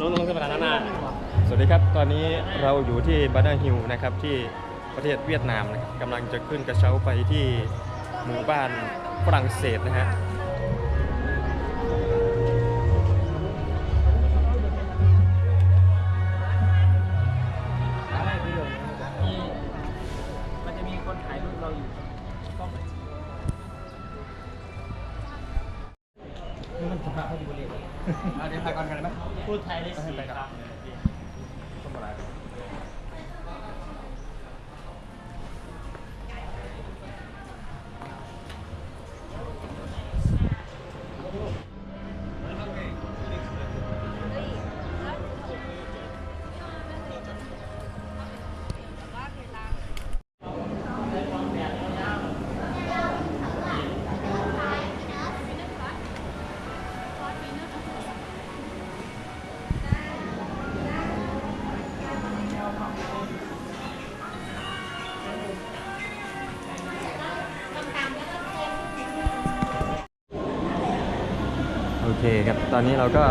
ลงลงสะพานนานาสวัสดีครับ ตอนนี้เราอยู่ที่บานาฮิลนะครับที่ประเทศเวียดนามนะครับกำลังจะขึ้นกระเช้าไปที่หมู่บ้านฝรั่งเศสนะฮะ มันจะพาเขาอยู่บริเวณเอาเดี๋ยวถ่ายก่อนกันไหมพูดไทยได้สี่คำ โอเคครับ ตอนนี้เราก็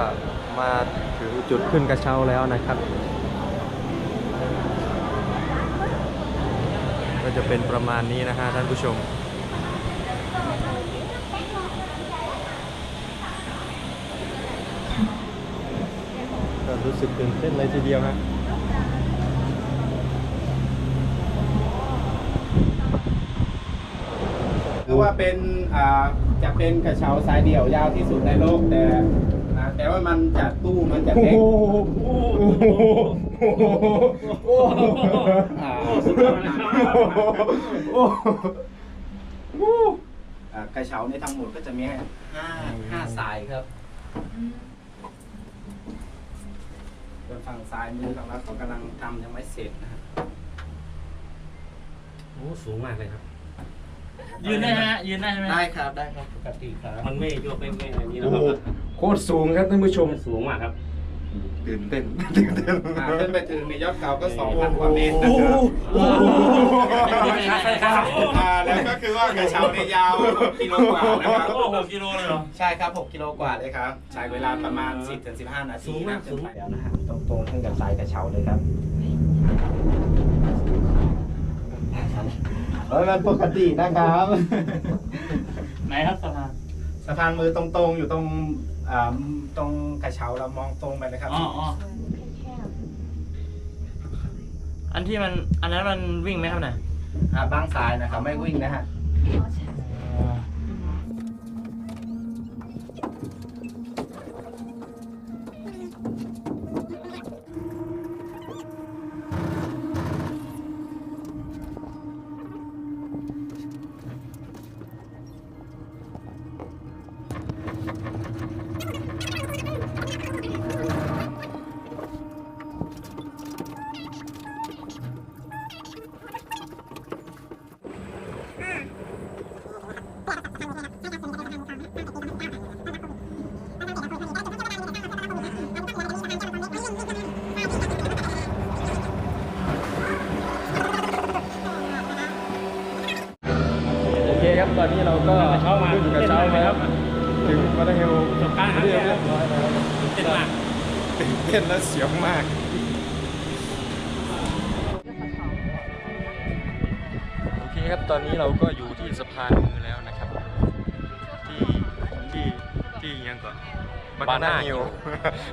มาถึงจุดขึ้นกระเช้าแล้วนะครับ ก็จะเป็นประมาณนี้นะฮะท่านผู้ชม ก็รู้สึกตื่นเต้นเลยทีเดียวฮะคือว่าเป็นอ่า จะเป็นกระเช้าสายเดี่ยวยาวที่สุดในโลกแต่อ่าแต่ว่ามันจะตู้มันจะเล็กอ่าอ่ากระเช้าในทั้งหมดก็จะมีห้าห้าสายครับส่วนฝั่งซ้ายมือของเราเขากำลังทำยังไม่เสร็จนะครับ โอ้ สูงมากเลยครับ ยืนได้ไหมฮะยืนได้ไหมได้ครับได้ครับปกติครับ มันไม่โยกไม่ไม่อันนี้นะครับโคตรสูงครับท่านผู้ชม มันสูงมากครับ ตื่นเต้นตื่นเต้น อ่าขึ้นไปถึงในยอดเขาก็สองพันกว่าเมตรนะครับอ่าแล้วก็คือว่ากระเช้าในยาว6กิโลกว่านะครับ โอ้หกกิโลเลยเหรอ ใช่ครับ 6 กิโลกว่าเลยครับ ใช้เวลาประมาณ 10ถึง15 นาทีสูงมากนะสูงแล้วนะฮะตรงตรงขึ้นกับสายกระเช้าเลยครับ เฮ้ยมันปกตินะครับไหนครับสะพาน สะพานมือตรงๆอยู่ตรงอ่าตรงกระเช้าเรามองตรงไปเลยครับ อ๋ออ๋ออันที่มัน อันนั้นมันวิ่งไหมครับเนี่ยอ่าบางสายนะครับไม่วิ่งนะฮะโอเค ตอนนี้เราก็กระเช้ามาขึ้นกระเช้ามาครับ ถึงวัดเฮลจบการหาเรีเสียยงบร้อยแล้วครับตื่นเต้นมากตื่นเต้นและเสียวมากโอเคครับตอนนี้เราก็อยู่ที่สะพานมือแล้วนะครับ ที่ที่ที่ยังก่อนบานาน่าฮิล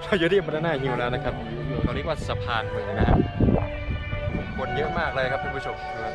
เราอยู่ที่บานาน่าฮิลแล้วนะครับเราเรียกว่าสะพานมือนะครับคนเยอะมากเลยครับท่านผู้ชมดูครับ